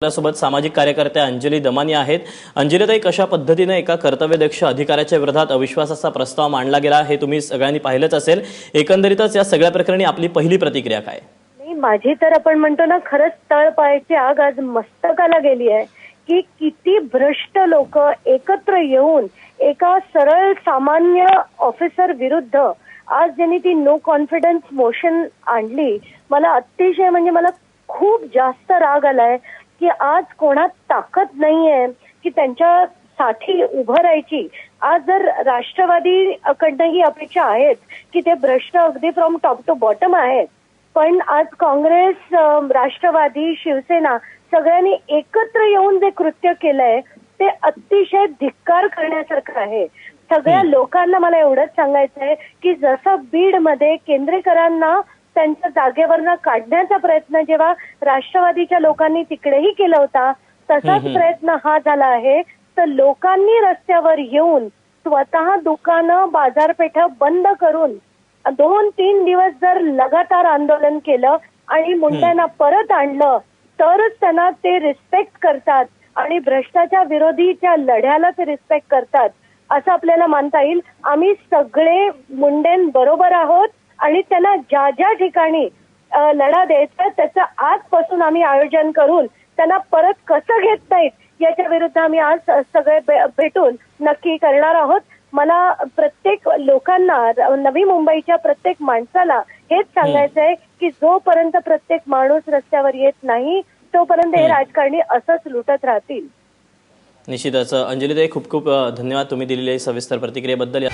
आपल्यासोबत सामाजिक कार्यकर्त्या अंजली दमानी आहेत. अंजलीताई कशा पद्धतीने एका कर्तव्यदक्ष अधिकाऱ्याच्या विरोधात अविश्वासाचा प्रस्ताव मांडला गेला हे तुम्ही सगळ्यांनी पाहिलंच असेल. एकंदरीतच या सगळ्या प्रकरणी आपली पहिली प्रतिक्रिया काय? नाही माझी तर आपण म्हणतो ना खरंच तळपायची आग आज मस्तकाला गेली आहे की किती भ्रष्ट लोक एकत्र येऊन एका सरळ सामान्य ऑफिसर विरुद्ध आज ज्यांनी ती नो कॉन्फिडन्स मोशन आणली मला अतिशय म्हणजे मला खूप जास्त राग आलाय. की आज कोणात ताकद नाहीये की त्यांच्या साठी उभं राहायची. आज जर राष्ट्रवादी कडनं ही अपेक्षा आहेत की ते भ्रष्ट अगदी फ्रॉम टॉप टू बॉटम आहेत. पण आज काँग्रेस राष्ट्रवादी शिवसेना सगळ्यांनी एकत्र येऊन जे कृत्य केलंय ते अतिशय धिक्कार करण्यासारखं आहे. सगळ्या लोकांना मला एवढंच सांगायचं आहे की जसं बीडमध्ये केंद्रेकरांना त्यांच्या जागेवरनं काढण्याचा प्रयत्न जेव्हा राष्ट्रवादीच्या लोकांनी तिकडेही केला होता तसाच प्रयत्न हा झाला आहे. तर लोकांनी रस्त्यावर येऊन स्वतः दुकानं बाजारपेठा बंद करून दोन तीन दिवस जर लगातार आंदोलन केलं आणि मुंड्यांना परत आणलं तरच त्यांना ते रिस्पेक्ट करतात आणि भ्रष्टाचार विरोधीच्या लढ्याला ते रिस्पेक्ट करतात. असं आपल्याला मानता येईल. आम्ही सगळे मुंडेन बरोबर आहोत. आणि त्यांना ज्या ज्या ठिकाणी लढा द्यायचा त्याचं आजपासून आम्ही आयोजन करून त्यांना परत कसं घेत नाहीत याच्या विरुद्ध आम्ही आज सगळे भेटून नक्की करणार आहोत. मला प्रत्येक लोकांना नवी मुंबईच्या प्रत्येक माणसाला हेच सांगायचं आहे की जोपर्यंत प्रत्येक माणूस रस्त्यावर येत नाही तोपर्यंत हे राजकारणी असंच लुटत राहतील. निश्चितच. अंजलीताई खूप खूप धन्यवाद. तुम्ही दिलेल्या सविस्तर प्रतिक्रियेबद्दल.